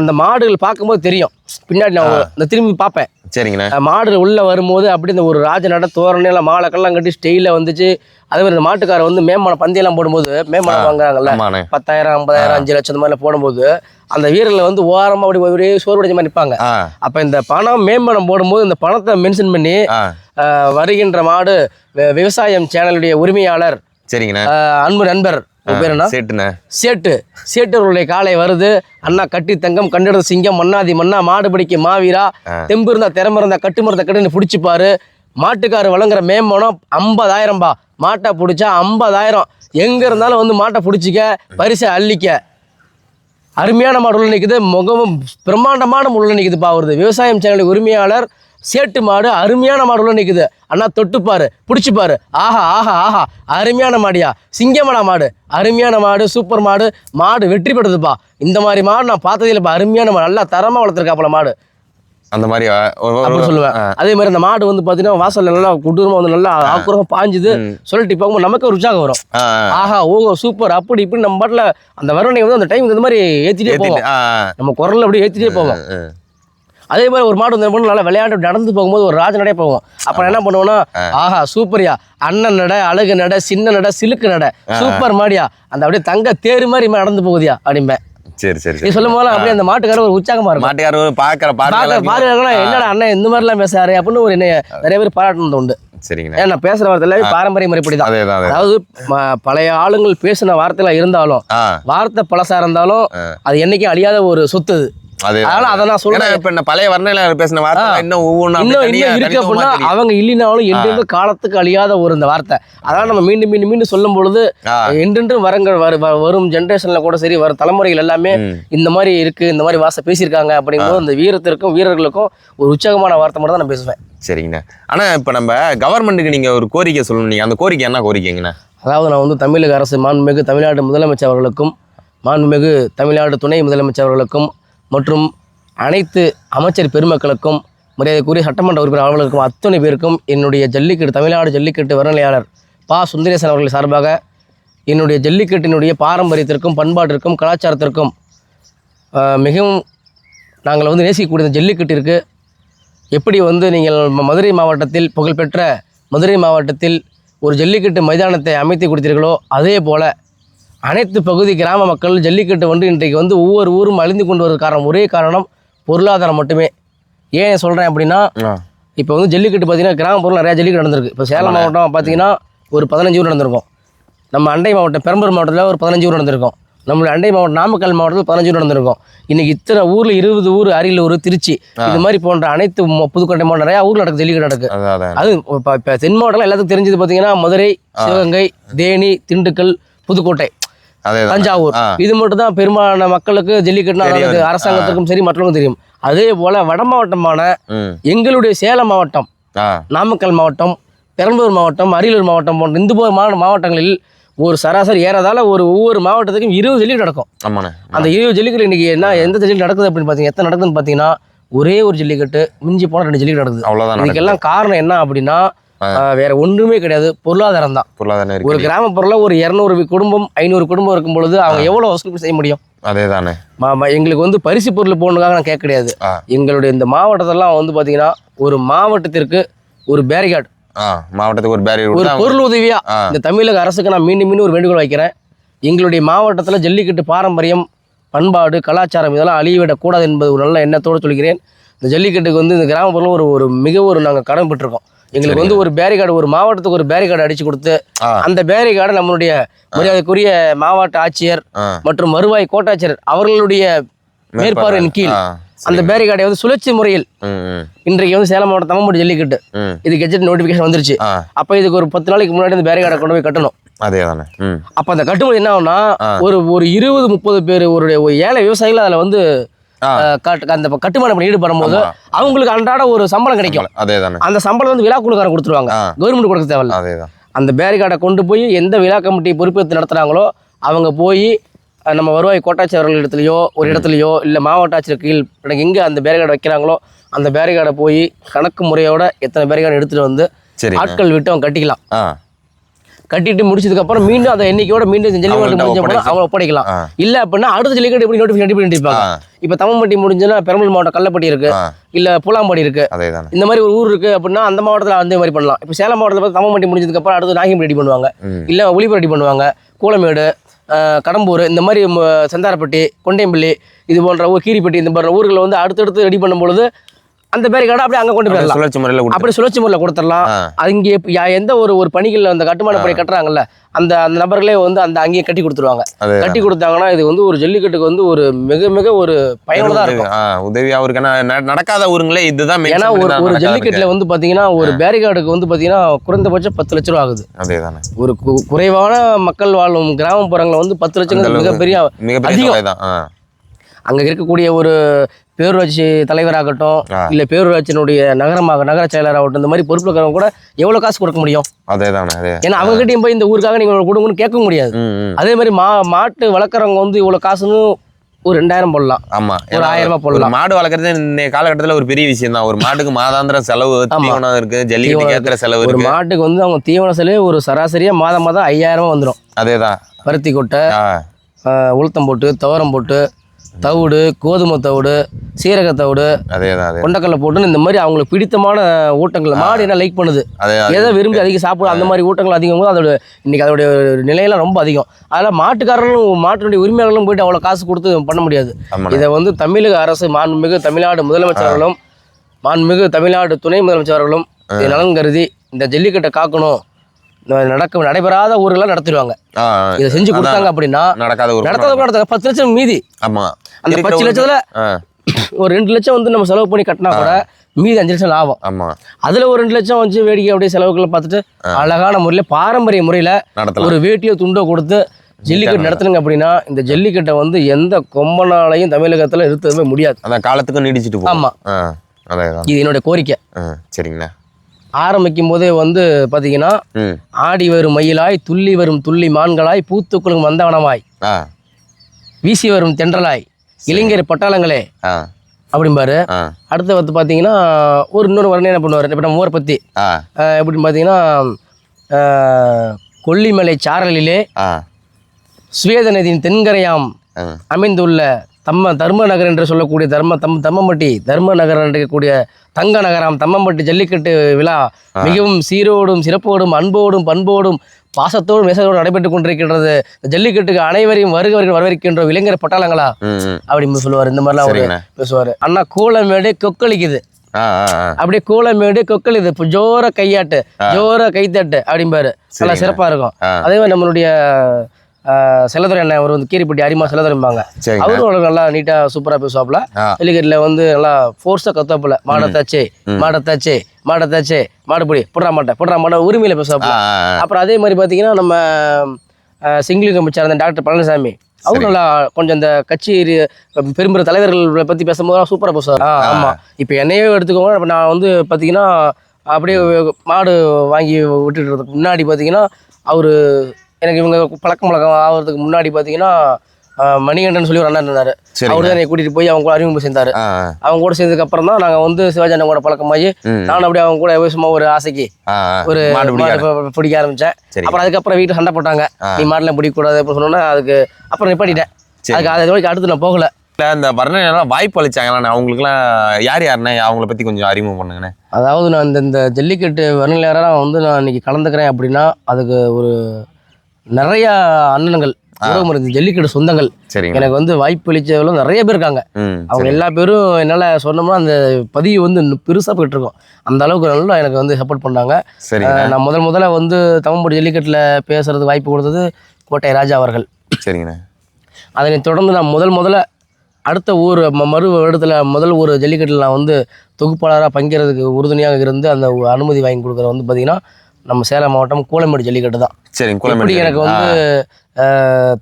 அந்த மாடுகள் பார்க்கும்போது தெரியும். பின்னாடி நான் இந்த திரும்பி பார்ப்பேன். சரிங்கண்ணே. மாடு உள்ள வரும்போது அப்படி இந்த ஒரு ராஜ நட தோரணையில மாலை கல்லாம் கட்டி ஸ்டெயில வந்துச்சு. அதே மாதிரி இந்த மாட்டுக்கார வந்து மேம்பாலம் பந்தயெல்லாம் போடும்போது மேம்பாலம் வாங்குறாங்கல்ல? பத்தாயிரம் ஐம்பதாயிரம் அஞ்சு லட்சம் இந்த மாதிரிலாம் போடும்போது அந்த வீரர்கள் வந்து ஓரமா அப்படி ஒரே சோறு உடைஞ்ச மாதிரி நிற்பாங்க அப்ப இந்த பணம் மேம்படம் போடும்போது இந்த பணத்தை மென்ஷன் பண்ணி வருகின்ற மாடு விவசாயம் சேனலுடைய உரிமையாளர் சரிங்கண்ணே. அன்பு நண்பர் பேர் என்ன? சேட்டுண்ணே. சேட்டு. சேட்டர்களுடைய காலை வருது. அண்ணா கட்டி தங்கம் கண்டெடுத்த சிங்கம் மன்னாதி மன்னா மாடு பிடிக்க மாவீரா தெம்பு இருந்தா திறமை இருந்தா கட்டு மரத்தை கட்டுன்னு பிடிச்சிப்பாரு. மாட்டுக்காரு வழங்குற மேம்பனம் ஐம்பதாயிரம் பா மாட்டை பிடிச்சா ஐம்பதாயிரம். எங்க இருந்தாலும் வந்து மாட்டை பிடிச்சிக்க பரிசை அள்ளிக்க. அருமையான மாடு உள்ள நிற்குது முகமும் பிரம்மாண்டமான உள்ள நிற்குதுப்பா வருது விவசாயம் சேனல் உரிமையாளர் சேட்டு மாடு அருமையான மாடு உள்ள நிற்குது அண்ணா தொட்டுப்பாரு பிடிச்சிப்பாரு. ஆஹா ஆஹா ஆஹா அருமையான மாடியா. சிங்கமடா மாடு அருமையான மாடு சூப்பர் மாடு. மாடு வெற்றி பெற்றதுப்பா இந்த மாதிரி மாடு நான் பார்த்ததே இல்லைப்பா. அருமையான மாடு. நல்லா தரமாக வளர்த்துருக்காப்புல மாடு. அந்த மாதிரி அப்படின்னு சொல்லுவேன். அதே மாதிரி அந்த மாடு வந்து பார்த்தீங்கன்னா வாசல்ல நல்லா கொடூரமாக வந்து நல்லா ஆக்குறமா பாஞ்சுது. சொல்லிட்டு போகும்போது நமக்கு ஒரு உற்சாகம் வரும். ஆஹா ஓஹோ சூப்பர். அப்படி இப்படி நம்ம பாட்டில் அந்த வர்ணனை வந்து அந்த டைம் இந்த மாதிரி ஏற்றிட்டே போவோம். நம்ம குரல்ல அப்படியே ஏற்றிட்டே போவோம். அதே மாதிரி ஒரு மாடு வந்து நல்லா விளையாண்டு நடந்து போகும்போது ஒரு ராஜ நடை போவோம் அப்ப என்ன பண்ணுவோம்னா ஆஹா சூப்பர்யா. அண்ணன் நட அழகு நட சின்ன நட சிலுக்கு நட. சூப்பர் மாடியா. அந்த அப்படியே தங்க தேரு மாதிரி நடந்து போகுதியா அப்படிம்பேன் சரி சரி நீ சொல்லும் போது அப்படியே அந்த மாட்டுக்கார ஒரு உற்சாகமா இருக்கும். மாட்டுக்காரர் பாக்குற பாக்க பாருங்க பாருங்க என்னடா அண்ணன் இந்த மாதிரிலாம் பேசுறாரு அப்படின்னு ஒரு நிறைய பேர் பாராட்டுனது உண்டு. ஏன்னா நான் பேசுற வார்த்தை எல்லாமே பாரம்பரிய முறைப்படி தான். அதே அதாவது பழைய ஆளுங்கள் பேசின வார்த்தைலாம் இருந்தாலும் வார்த்தை பழசா இருந்தாலும் அது என்னைக்கும் அழியாத ஒரு சொத்து அது அதே அதனால அதை நான் சொல்றேன். இப்ப இந்த பழைய வர்ணையில பேசின வார்த்தை இன்னும் ஒவ்வொன்றும் இன்னும் இருக்கு அப்படின்னா. அவங்க இல்லைனாலும் என்றென்று காலத்துக்கு அழியாத ஒரு இந்த வார்த்தை. அதனால நம்ம மீண்டும் மீண்டும் மீண்டும் சொல்லும் பொழுது. என்றென்று வரங்க வரு- வ- வரும் ஜென்ரேஷன்ல கூட சரி வரும் தலைமுறைகள் எல்லாமே. இந்த மாதிரி இருக்கு இந்த மாதிரி வார்த்தை பேசியிருக்காங்க அப்படிங்கும்போது இந்த வீரத்திற்கும் வீரர்களுக்கும் ஒரு உற்சாகமான வார்த்தை மட்டும் தான் நான் பேசுவேன். சரிங்கண்ணா. ஆனா இப்ப நம்ம கவர்மெண்ட்டுக்கு நீங்க ஒரு கோரிக்கை சொல்லணும். நீங்க அந்த கோரிக்கை என்ன கோரிக்கைங்கண்ணா? அதாவது நான் வந்து தமிழக அரசு மாண்புமிகு தமிழ்நாடு முதலமைச்சர் அவர்களுக்கும் மாண்புமிகு தமிழ்நாடு துணை முதலமைச்சர் அவர்களுக்கும் மற்றும் அனைத்து அமைச்சர் பெருமக்களுக்கும் மரியாதைக்குரிய சட்டமன்ற உறுப்பினர் அவர்களுக்கும் அத்தனை பேருக்கும் என்னுடைய ஜல்லிக்கட்டு தமிழ்நாடு ஜல்லிக்கட்டு வர்ணனையாளர் பா. சுந்தரேசன் அவர்கள் சார்பாக என்னுடைய ஜல்லிக்கட்டினுடைய பாரம்பரியத்திற்கும் பண்பாட்டிற்கும் கலாச்சாரத்திற்கும் மிகவும் நாங்கள் வந்து நேசிக்கக்கூடிய இந்த ஜல்லிக்கட்டிற்கு எப்படி வந்து நீங்கள் மதுரை மாவட்டத்தில் புகழ்பெற்ற மதுரை மாவட்டத்தில் ஒரு ஜல்லிக்கட்டு மைதானத்தை அமைத்து கொடுத்தீர்களோ அதே போல் அனைத்து பகுதி கிராம மக்கள் ஜல்லிக்கட்டு வந்து இன்றைக்கு வந்து ஒவ்வொரு ஊரும் அழிந்து கொண்டு வருவது காரணம் ஒரே காரணம் பொருளாதாரம் மட்டுமே. ஏன் சொல்கிறேன் அப்படின்னா. இப்போ வந்து ஜல்லிக்கட்டு பார்த்தீங்கன்னா கிராமப்புறம் நிறையா ஜல்லிக்கட்டு நடந்திருக்கு. இப்போ சேலம் மாவட்டம் பார்த்தீங்கன்னா ஒரு பதினஞ்சு ஊர் நடந்திருக்கும். நம்ம அண்டை மாவட்டம் பெரம்பலூர் மாவட்டத்தில் ஒரு பதினஞ்சு ஊர் நடந்திருக்கும். நம்மளுடைய அண்டை மாவட்டம் நாமக்கல் மாவட்டத்தில் பதினஞ்சு ஊர் நடந்திருக்கும். இன்னைக்கு இத்தனை ஊரில் இருபது ஊர் அரியலூர் திருச்சி இது மாதிரி போன்ற அனைத்து புதுக்கோட்டை மாவட்டம் நிறையா ஊர் நடக்குது ஜல்லிக்கட்டு நடக்குது அது இப்போ இப்போ தென் மாவட்டம் எல்லாத்துக்கும் தெரிஞ்சது பார்த்தீங்கன்னா மதுரை சிவகங்கை தேனி திண்டுக்கல் புதுக்கோட்டை. தஞ்சாவூர். இது மட்டும் தான் பெரும்பாலான மக்களுக்கு ஜல்லிக்கட்டுனா அரசாங்கத்துக்கும் சரி மற்றவங்களுக்கும் தெரியும். அதே போல வட மாவட்டமான எங்களுடைய சேலம் மாவட்டம் நாமக்கல் மாவட்டம் பெரம்பலூர் மாவட்டம் அரியலூர் மாவட்டம் போன்ற இந்த மாவட்டங்களில் ஒரு சராசரி ஏறதால ஒரு ஒவ்வொரு மாவட்டத்துக்கும் இருபது ஜல்லிக்கட்டு நடக்கும். அந்த இருபது ஜல்லிக்கட்டு இன்னைக்கு என்ன எந்த ஜல்லிக்கட்டு நடக்குது அப்படின்னு பார்த்தீங்க எத்தனை நடக்குதுன்னு பார்த்தீங்கன்னா ஒரே ஒரு ஜல்லிக்கட்டு மிஞ்சி போன ரெண்டு ஜல்லிக்கட்டு நடக்குது. அவ்வளவுதான் நடக்குது. இதுக்கெல்லாம் காரணம் என்ன அப்படின்னா வேற ஒன்றுமே கிடையாது. பொருளாதாரம் தான். பொருளாதார ஒரு இருக்கு கிராமப்புறல ஒரு இரநூறு குடும்பம் ஐநூறு குடும்பம் இருக்கும் பொழுது அவங்க எவ்வளோ வசூல் செய்ய முடியும்? அதே தானே எங்களுக்கு வந்து பரிசு பொருள் போகணுக்காக நான் கேட்க கிடையாது. எங்களுடைய இந்த மாவட்டத்தெல்லாம் வந்து பார்த்தீங்கன்னா ஒரு மாவட்டத்திற்கு ஒரு பேரிகார்டு மாவட்டத்துக்கு ஒரு பேரியர் ஒரு பொருள் உதவியா. இந்த தமிழக அரசுக்கு நான் மீண்டும் மீண்டும் ஒரு வேண்டுகோள் வைக்கிறேன். எங்களுடைய மாவட்டத்தில் ஜல்லிக்கட்டு பாரம்பரியம் பண்பாடு கலாச்சாரம் இதெல்லாம் அழியவிடக்கூடாது என்பது ஒரு நல்ல எண்ணத்தோடு சொல்கிறேன். இந்த ஜல்லிக்கட்டுக்கு வந்து இந்த கிராமப்புறம் ஒரு ஒரு மிக ஒரு நாங்கள் கடமைப்பட்டிருக்கோம். எங்களுக்கு வந்து ஒரு பேரிகார்டு ஒரு மாவட்டத்துக்கு ஒரு பேரிகார்டு அடிச்சு கொடுத்து அந்த பேரிகார்டை நம்மளுடைய மரியாதைக்குரிய மாவட்ட ஆட்சியர் மற்றும் வருவாய் கோட்டாட்சியர் அவர்களுடைய மேற்பார்வையின் கீழ் அந்த பேரிகார்டை வந்து சுழற்சி முறையில் இன்றைக்கு வந்து சேலம் மாவட்டம் தம்மம்பட்டி ஜல்லிக்கட்டு. இது கெஜெட் நோட்டிஃபிகேஷன் வந்துருச்சு. அப்போ இதுக்கு ஒரு பத்து நாளைக்கு முன்னாடி அந்த பேரிகார்டை கொண்டு போய் கட்டணும். அதே தானே ம். அப்போ அந்த கட்டும்போது என்ன ஆகும்னா. ஒரு ஒரு இருபது முப்பது பேர் ஒரு ஏழை விவசாயிகள் அதில் வந்து அந்த கட்டுமான பணி ஈடுபடும் போது. அவங்களுக்கு அன்றாட ஒரு சம்பளம் கிடைக்கும். அதே தானே அந்த சம்பளம் வந்து விழா குழுக்காரன் கொடுத்துருவாங்க. கவர்மெண்ட் கொடுக்க தேவையில்ல. அதே தான் அந்த பேரிகார்டை கொண்டு போய் எந்த விழா கமிட்டி பொறுப்பேற்று நடத்துகிறாங்களோ அவங்க போய் நம்ம வருவாய் கோட்டாட்சியர் அவர்கள் இடத்துலையோ ஒரு இடத்துலையோ இல்லை மாவட்ட ஆட்சியர் கீழ் எங்கே அந்த பேரிகார்டை வைக்கிறாங்களோ அந்த பேரிகார்டை போய் கணக்கு முறையோட எத்தனை பேரிகார்டு எடுத்துகிட்டு வந்து ஆட்கள் விட்டு அவங்க கட்டிக்கலாம். கட்டிட்டு முடிச்சதுக்கு அப்புறம் மீண்டும் அந்த எண்ணிக்கையோட மீண்டும் ஜல்லிக்கட்டு முடிஞ்ச ஒப்படைச்சு. அவங்க ஒப்படைக்கலாம். இல்ல அப்படின்னா அடுத்த ஜல்லிக்கட்டு எப்படி நோட்டிஃபிகேஷன் ரெடி ஆ, இப்ப தம்மம்பட்டி முடிஞ்சுன்னா பெரம்பலூர் மாவட்டம் கள்ளப்பட்டி இருக்கு. இல்ல பூலாம்பாடி இருக்கு. அதே இந்த மாதிரி ஒரு ஊர் இருக்கு அப்படின்னா அந்த மாவட்டத்தில் அந்த மாதிரி பண்ணலாம். இப்போ சேலம் மாவட்டத்தில் பார்த்து தம்மம்பட்டி முடிஞ்சதுக்கு அப்புறம் அடுத்து நாகிம் ரெடி பண்ணுவாங்க. இல்ல ஒளிபர் ரெடி பண்ணுவாங்க. கூலமேடு கடம்பூர் இந்த மாதிரி செந்தாரப்பட்டி கொண்டையம்பள்ளி இது போன்ற ஊர் கீரிப்பட்டி இந்த போன்ற ஊர்களை வந்து அடுத்தடுத்து ரெடி பண்ணும்பொழுது அந்த பேருக்கான அப்படியே அங்கே கொண்டு போயிடலாம். சுழற்சி முறையில் கொடுத்து அப்படி சுழற்சி முறையில் கொடுத்துடலாம். அங்கே எந்த ஒரு ஒரு பணிகள் அந்த கட்டுமான பணி கட்டுறாங்கல்ல அந்த அந்த நபர்களே வந்து அந்த அங்கேயே கட்டி கொடுத்துருவாங்க. கட்டி கொடுத்தாங்கன்னா இது வந்து ஒரு ஜல்லிக்கட்டுக்கு வந்து ஒரு மிக மிக ஒரு பயனுள்ளதா இருக்கும். ஆ, உதவியா இருக்கு நடக்காத ஊருங்களே இதுதான் ஏன்னா ஒரு ஒரு ஜல்லிக்கட்டுல வந்து பாத்தீங்கன்னா ஒரு பேரிகார்டுக்கு வந்து பாத்தீங்கன்னா குறைந்தபட்சம் பத்து லட்ச ரூபா ஆகுது. அதே தானே ஒரு குறைவான மக்கள் வாழும் கிராமப்புறங்களில் வந்து பத்து அளவுக்கு மிகப்பெரிய மிகப்பெரிய அதிகம். அங்க இருக்கக்கூடிய ஒரு பேரூராட்சி தலைவராகட்டும். இல்ல பேரூராட்சியினுடைய நகரமாக நகர செயலராகட்டும் இந்த மாதிரி பொறுப்புல இருக்கிறவங்க கூட எவ்வளவு காசு கொடுக்க முடியும்? அதே. தானே ஏன்னா அவங்க கிட்டயும் போய் இந்த ஊருக்காக நீங்க கொடுங்கன்னு கேட்க முடியாது. அதே மாதிரி மா மாட்டு வளர்க்குறவங்க வந்து இவ்வளவு காசுன்னு ஒரு ரெண்டாயிரம் போடலாம். ஆமா. ஒரு ஆயிரம் ரூபாய் போடலாம். மாடு வளர்க்குறது இந்த காலகட்டத்துல ஒரு பெரிய விஷயம் தான். ஒரு மாட்டுக்கு மாதாந்திர செலவு தீவனம் இருக்கு ஜல்லிக்கட்டுக்கு ஏத்துற செலவு ஒரு மாட்டுக்கு வந்து அவங்க தீவன செலவு ஒரு சராசரியா மாதம் மாதம் ஐயாயிரம் வந்துடும் அதேதான். பருத்தி கொட்டை உளுத்தம் போட்டு துவரம் போட்டு தவிடு கோதுமை தவிடு சீரக தவிடு கொண்டக்கடலை போட்டுன்னு இந்த மாதிரி அவங்களுக்கு பிடித்தமான ஊட்டங்கள் மாடு என்ன லைக் பண்ணுது. எதை விரும்பி அதிகம் சாப்பிடும் அந்த மாதிரி ஊட்டங்கள் அதிகம் போது அதோட இன்னைக்கு அதோட நிலையெல்லாம் ரொம்ப அதிகம். அதெல்லாம் மாட்டுக்காரர்களும் மாட்டினுடைய உரிமையாளர்களும் போயிட்டு அவ்வளோ காசு கொடுத்து பண்ண முடியாது. இதை வந்து தமிழக அரசு மாண்புமிகு தமிழ்நாடு முதலமைச்சர்களும் மாண்புமிகு தமிழ்நாடு துணை முதலமைச்சர்களும் நலன் கருதி இந்த ஜல்லிக்கட்டை காக்கணும். நடக்க நடைபெறாத ஊர்களெல்லாம் நடத்திடுவாங்க. இதை செஞ்சு. கொடுத்தாங்க அப்படின்னா நடக்காத நடத்தாத கூட நடத்தாங்க பத்து லட்சம் மீதி. ஆமா. அந்த பத்து லட்சத்துல ஒரு ரெண்டு லட்சம் வந்து நம்ம செலவு பண்ணி கட்டினா கூட மீதி அஞ்சு லட்சம் லாபம். ஆமா. அதுல ஒரு ரெண்டு லட்சம் வச்சு வேடிக்கை அப்படியே செலவுகளை பார்த்துட்டு அழகான முறையில் பாரம்பரிய முறையில ஒரு வேட்டியோ துண்டோ கொடுத்து ஜல்லிக்கட்டு நடத்துனுங்க அப்படின்னா இந்த ஜல்லிக்கட்டை வந்து எந்த கொம்பனாலையும் தமிழகத்துல நிறுத்தவே முடியாது. அந்த காலத்துக்கும் நீடிச்சிட்டு ஆமா. இது என்னுடைய கோரிக்கை. ஆ, சரிங்கண்ணா. ஆரம்பிக்கும் போதே வந்து பாத்தீங்கன்னா ம் ஆடி வரும் மயிலாய் துள்ளி வரும் துள்ளி மான்களாய் பூத்துக்குளும் வந்தவனமாய். வீசி வரும் தென்றலாய் இளைஞர் பட்டாளங்களே. அப்படிம்பாரு. அடுத்து வந்து பார்த்தீங்கன்னா ஒரு இன்னொரு வரணும் என்ன பண்ணுவார்? இப்போ நம்ம ஊரை பற்றி எப்படின்னு பார்த்தீங்கன்னா கொல்லிமலை சாரலிலே சுவேத நதியின் தென்கரையாம் அமைந்துள்ள தம்ம தர்ம நகர் என்று சொல்லக்கூடிய தர்ம தம் தம்மம்பட்டி தர்ம நகர் இருக்கக்கூடிய தங்க நகரம் தம்மம்பட்டி ஜல்லிக்கட்டு விழா மிகவும் சீரோடும் சிறப்போடும் அன்போடும் பண்போடும் பாசத்தோடும் நேசத்தோடும் நடைபெற்றுக் கொண்டிருக்கின்றது. ஜல்லிக்கட்டுக்கு அனைவரையும் வருக வருக வரவேற்கின்ற இளைஞர் பட்டாளங்களா? அப்படின்னு சொல்லுவார் இந்த மாதிரிலாம் சரிங்கண்ணா. பேசுவார். அண்ணா கூலமேடு கொக்களிக்குது. அப்படியே கூலமேடு கொக்களிது ஜோர கையாட்டு ஜோர கைத்தட்டு அப்படிம்பாரு. நல்லா. சிறப்பா இருக்கும். அதே மாதிரி நம்மளுடைய செல்லதுரை அண்ணன் அவர் வந்து கீரிப்பட்டி அரிமா செல்லதுரைம்பாங்க. அவரும் நல்லா நீட்டா சூப்பரா பேசுவாப்ல ஆ. ஜல்லிக்கட்டுல வந்து நல்லா ஃபோர்ஸா கத்தாப்புல மாடத்தாச்சே மாடத்தாச்சே மாடத்தாச்சே மாடுபடி புடுறா மாட்டை புடுறா மாட்டை உரிமையில பேசுவாப்ல. அப்புறம் அதே மாதிரி பாத்தீங்கன்னா நம்ம அமைச்சர் அந்த டாக்டர் பழனிசாமி அவரும் நல்லா கொஞ்சம் இந்த கட்சி ரீ- பெரும் பெரும் தலைவர்கள் பத்தி பேசும்போது சூப்பரா பேசுவார். ஆமா. இப்போ என்னையே எடுத்துக்கோங்க நான் வந்து பாத்தீங்கன்னா அப்படியே மாடு வாங்கி விட்டுட்டு முன்னாடி பாத்தீங்கன்னா அவரு எனக்கு இவங்க பழக்கம் வழக்கம் ஆகிறதுக்கு முன்னாடி பாத்தீங்கன்னா ஆஹ், மணிகண்டன் சொல்லி ஒரு அண்ணன் இருந்தாரு. அவர் தான் என்னை கூட்டிட்டு போய் அவங்க கூட அறிமுகம் ஆ. அவங்க கூட சேர்ந்ததுக்கு அப்புறம் தான் நாங்க வந்து சிவாஜி அண்ணன் கூட பழக்கமாகி. நானும் அப்படியே அவங்க கூட சும்மா ஒரு ஆசைக்கு. ஒரு பிடிக்க ஆரம்பிச்சேன் சரி. அப்புறம் அதுக்கப்புறம் வீட்டில் சண்டை போட்டாங்க. நீ மாடெல்லாம் பிடிக்கக்கூடாது அப்படின்னு சொன்னோன்னா அதுக்கு அப்புறம் நிப்பாட்டிட்டேன். அதுக்கு அது வரைக்கும் அடுத்து நான் போகல இந்த வர்ணனைலாம் வாய்ப்பு அளிச்சாங்களா அவங்களுக்குலாம் யார் யாருண்ணே அவங்கள பத்தி கொஞ்சம் அறிமுகம் பண்ணுங்கண்ணே அதாவது நான் இந்த இந்த ஜல்லிக்கட்டு வர்ணிலையராக வந்து நான் இன்னைக்கு கலந்துக்கிறேன் அப்படின்னா அதுக்கு ஒரு நிறைய இந்த ஜல்லிக்கட்டு சொந்தங்கள். எனக்கு வந்து வாய்ப்பு அளிச்சவங்களும் நிறைய பேர் இருக்காங்க. அவங்க. எல்லா பேரும் என்னால் சொன்னோம்னா அந்த பதிவு வந்து பெருசாக போயிட்டு இருக்கும் அந்த அளவுக்கு நல்லா எனக்கு வந்து சப்போர்ட் பண்ணாங்க. நான் முதல் முதல்ல வந்து தமிழ்மொழி ஜல்லிக்கட்டில் பேசுறதுக்கு வாய்ப்பு கொடுத்தது கோட்டை ராஜா அவர்கள். சரிங்கண்ணே. அதனைத் தொடர்ந்து நான் முதல் முதல்ல அடுத்த ஊர் மறு வருடத்தில் முதல் ஒரு ஜல்லிக்கட்டில் நான் வந்து தொகுப்பாளராக பங்கேறதுக்கு உறுதுணையாக இருந்து அந்த அனுமதி வாங்கி கொடுக்குறது வந்து பார்த்திங்கன்னா நம்ம சேலம் மாவட்டம் கூலமேடு ஜல்லிக்கட்டு தான். சரிங்க எப்படி குளமேடு எனக்கு வந்து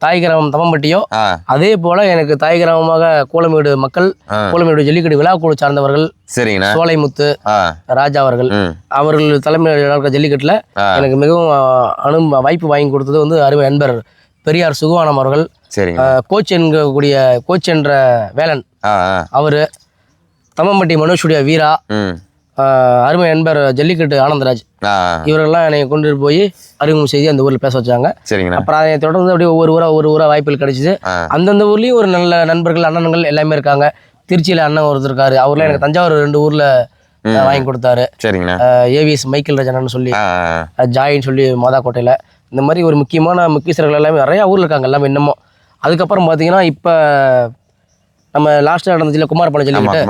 தாய் கிராமம் தம்மம்பட்டியோ ஆ. அதே போல் எனக்கு தாய் கிராமமாக கூலமேடு மக்கள் கூலமேடு ஜல்லிக்கட்டு விழாக்குழு சார்ந்தவர்கள் சரிங்கண்ணே. சோலைமுத்து ராஜா அவர்கள் அவர்கள் தலைமையில் நடக்கிற ஜல்லிக்கட்டில் எனக்கு மிகவும் அனு வாய்ப்பு வாங்கி கொடுத்தது வந்து அருமை நண்பர் பெரியார் சுகுவானம் அவர்கள். சரிங்க. அஹ், கோச் என்கக்கூடிய கோச் என்ற வேலன் அவர் தம்மம்பட்டி மனோஜுடைய வீரா அருமை நண்பர் ஜல்லிக்கட்டு ஆனந்தராஜ். ஆ. இவரெல்லாம் என்னை கொண்டு போய் அறிமுகம் செய்து அந்த ஊரில் பேச வச்சாங்க. அப்புறம் அதை தொடர்ந்து அப்படியே ஒவ்வொரு ஊரா ஒவ்வொரு ஊரா வாய்ப்புகள் கிடைச்சிது. அந்தந்த ஊர்லேயும் ஒரு நல்ல நண்பர்கள் அண்ணன்கள் எல்லாமே இருக்காங்க. திருச்சியில் அண்ணன் ஒருத்தர் இருக்காரு. அவர்லாம் எனக்கு தஞ்சாவூர் ரெண்டு ஊரில் வாங்கி கொடுத்தாரு. சரிங்கண்ணா. ஏவிஎஸ் மைக்கேல் ராஜன் சொல்லி ஜாயின்னு சொல்லி மாதாக்கோட்டையில். இந்த மாதிரி ஒரு முக்கியமான முக்கியஸ்தர்கள் எல்லாமே நிறையா ஊரில் இருக்காங்க. எல்லாமே இன்னமும். அதுக்கப்புறம் பார்த்தீங்கன்னா இப்போ நம்ம லாஸ்ட்டாக நடந்துச்சுல குமாரபாளையம் ஜல்லிக்கட்டு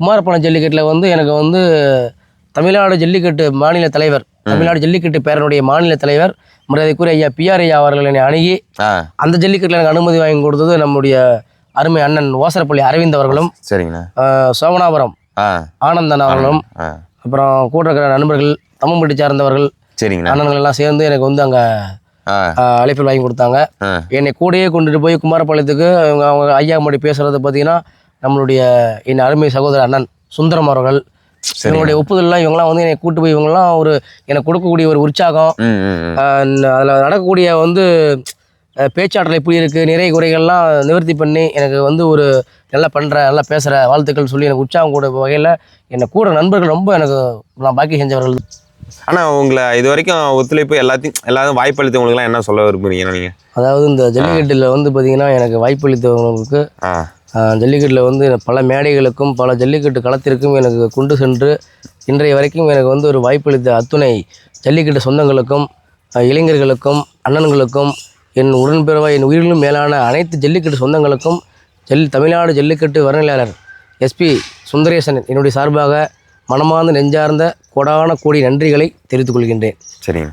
குமாரபாளையம் ஜல்லிக்கட்டில் வந்து எனக்கு வந்து தமிழ்நாடு ஜல்லிக்கட்டு மாநில தலைவர் தமிழ்நாடு ஜல்லிக்கட்டு பேரனுடைய மாநில தலைவர் மரியாதைக்குரிய ஐயா பிஆர் ஐயா அவர்கள் என்னை அணுகி அந்த ஜல்லிக்கட்டில் எனக்கு அனுமதி வாங்கி கொடுத்தது நம்முடைய அருமை அண்ணன் ஓசரப்பள்ளி அரவிந்த் அவர்களும் சரிங்கண்ணா. சோமனாபுரம் ஆனந்தன் அவர்களும் அப்புறம் கூட இருக்கிற நண்பர்கள் தமிழ்பட்டி சார்ந்தவர்கள் சரிங்கண்ணா. அண்ணன்கள் எல்லாம் சேர்ந்து எனக்கு வந்து அங்கே அழைப்பில் வாங்கி கொடுத்தாங்க. என்னை கூடயே கொண்டுட்டு போய் குமாரபாளையத்துக்கு அவங்க அவங்க ஐயா முன்னாடி பேசுறது பார்த்தீங்கன்னா நம்மளுடைய என் அருமை சகோதரர் அண்ணன் சுந்தரம் அவர்கள். இவங்களுடைய ஒப்புதல்லாம் இவங்கெல்லாம் வந்து என்னை கூட்டு போய் இவங்கெல்லாம் ஒரு எனக்கு கொடுக்கக்கூடிய ஒரு உற்சாகம். அதில் நடக்கக்கூடிய வந்து பேச்சாற்றல் எப்படி இருக்குது நிறைய குறைகள்லாம் நிவர்த்தி பண்ணி எனக்கு வந்து ஒரு நல்லா பண்ணுற நல்லா பேசுகிற வாழ்த்துக்கள் சொல்லி எனக்கு உற்சாகம் கூட வகையில் என்னை கூட நண்பர்கள் ரொம்ப எனக்கு நான் பாக்கி செஞ்சவர்கள். ஆனா உங்களை இது வரைக்கும் ஒத்துழைப்பு எல்லாத்தையும் எல்லாரும் வாய்ப்பளித்தவங்களுக்குலாம் என்ன சொல்ல விரும்புறீங்க? நீங்க? அதாவது இந்த ஜல்லிக்கட்டில் வந்து பார்த்திங்கன்னா எனக்கு வாய்ப்பளித்தவங்களுக்கு ஜல்லிக்கட்டில் வந்து பல மேடைகளுக்கும் பல ஜல்லிக்கட்டு களத்திற்கும் எனக்கு கொண்டு சென்று இன்றைய வரைக்கும் எனக்கு வந்து ஒரு வாய்ப்பளித்த அத்துணை ஜல்லிக்கட்டு சொந்தங்களுக்கும் இளைஞர்களுக்கும் அண்ணன்களுக்கும் என் உடன்பிறவா என் உயிரிலும் மேலான அனைத்து ஜல்லிக்கட்டு சொந்தங்களுக்கும் ஜல் தமிழ்நாடு ஜல்லிக்கட்டு வர்ணனையாளர் எஸ்பி சுந்தரேசன் என்னுடைய சார்பாக மனமார்ந்த நெஞ்சார்ந்த கோடான கோடி நன்றிகளை தெரிவித்துக் கொள்கின்றேன். சரிங்க.